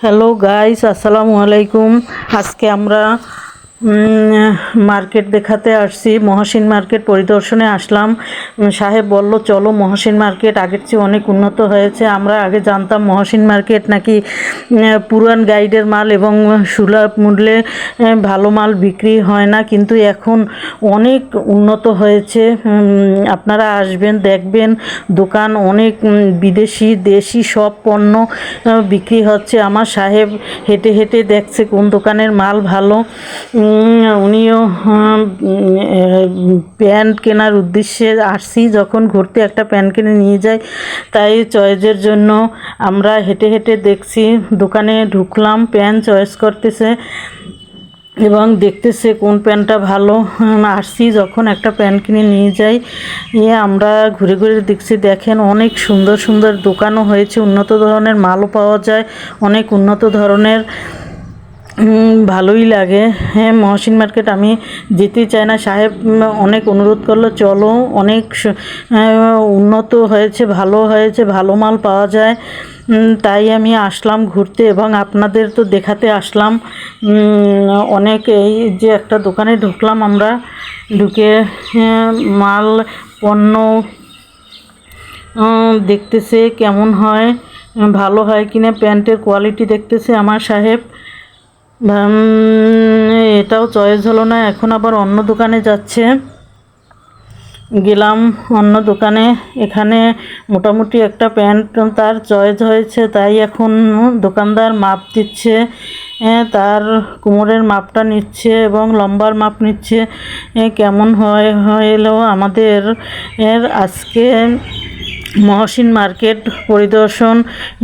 Hello guys আসসালামু আলাইকুম আজকে আমরা উম, মার্কেট দেখাতে আসছি। মহাসিন মার্কেট পরিদর্শনে আসলাম। সাহেব বলল, চলো মহাসিন মার্কেট, আগের চেয়ে অনেক উন্নত হয়েছে। আমরা আগে জানতাম মহাসিন মার্কেট নাকি পুরান গাইডের মাল এবং সুলভ মূল্যে ভালো মাল বিক্রি হয় না। কিন্তু এখন অনেক উন্নত হয়েছে। আপনারা আসবেন, দেখবেন দোকান অনেক বিদেশি, দেশি সব পণ্য বিক্রি হচ্ছে। আমার সাহেব হেঁটে হেঁটে দেখছে কোন দোকানের মাল ভালো। উনিও প্যান্ট কেনার উদ্দেশ্যে আসছি। যখন ঘুরতে একটা প্যান্ট কিনে নিয়ে যাই, তাই চয়েসের জন্য আমরা হেঁটে হেঁটে দেখছি, দোকানে ঢুকলাম, প্যান্ট চয়েস করতেছে এবং দেখতেছে কোন প্যান্টটা ভালো। আসছি যখন একটা প্যান্ট কিনে নিয়ে যাই নিয়ে আমরা ঘুরে ঘুরে দেখছি, দেখেন অনেক সুন্দর সুন্দর দোকানও হয়েছে, উন্নত ধরনের মালও পাওয়া যায়, অনেক উন্নত ধরনের ভালোই লাগে। হ্যাঁ মহসিন মার্কেট আমি যেতেই চাই না। সাহেব অনেক অনুরোধ করল, চলো। অনেক উন্নত হয়েছে, ভালো হয়েছে, ভালো মাল পাওয়া যায়। তাই আমি আসলাম ঘুরতে এবং আপনাদের তো দেখাতে আসলাম। অনেক এই যে একটা দোকানে ঢুকলাম আমরা, ঢুকে মাল, পণ্য দেখতেছে কেমন হয়, ভালো হয় কিনা, প্যান্টের কোয়ালিটি দেখতেছে আমার সাহেব। এটাও চয়েস হলো না, এখন আবার অন্য দোকানে যাচ্ছে। গেলাম অন্য দোকানে, এখানে মোটামুটি একটা প্যান্ট তার চয়েস হয়েছে, তাই এখন দোকানদার মাপ দিচ্ছে তার কোমরের মাপটা নিচ্ছে এবং লম্বার মাপ নিচ্ছে কেমন হয়, হলো আমাদের, এর আজকে মহসিন মার্কেট পরিদর্শন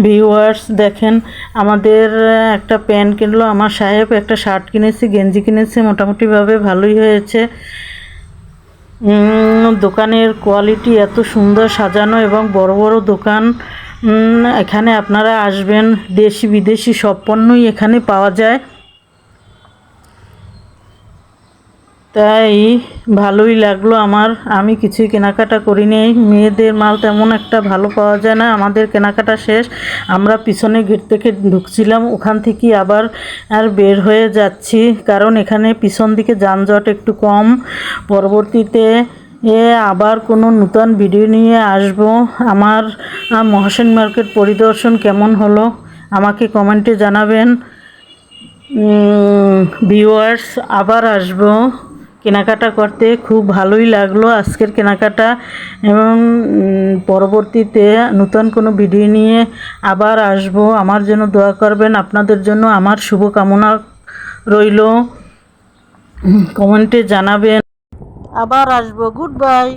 ভিউয়ার্স দেখেন, আমাদের একটা প্যান্ট কিনলো আমার সাহেব, একটা শার্ট কিনেছি, গেঞ্জি কিনেছি, মোটামুটিভাবে ভালোই হয়েছে। দোকানের কোয়ালিটি এত সুন্দর সাজানো এবং বড় বড় দোকান এখানে আপনারা আসবেন দেশি বিদেশি সব পণ্যই এখানে পাওয়া যায়। তাই ভালোই লাগল আমার। আমি কিছুই কেনাকাটা করি নেই মেয়েদের মাল তেমন একটা ভালো পাওয়া যায় না। আমাদের কেনাকাটা শেষ। আমরা পিছনে গেট থেকে ঢুকছিলাম। ওখান থেকে আবার আর বের হয়ে যাচ্ছি। কারণ এখানে পিছন দিকে যানজট একটু কম। পরবর্তীতে এ আবার কোনো নূতন ভিডিও নিয়ে আসব। আমার মহাসেন মার্কেট পরিদর্শন কেমন হলো? আমাকে কমেন্টে জানাবেন। ভিউয়ার্স আবার আসব। কেনাকাটা করতে খুব ভালোই লাগল আজকের কেনাকাটা এবং পরবর্তীতে নতুন কোনো ভিডিও নিয়ে আবার আসব। আমার জন্য দোয়া করবেন, আপনাদের জন্য আমার শুভকামনা রইল। কমেন্টে জানাবেন। আবার আসব। Good bye.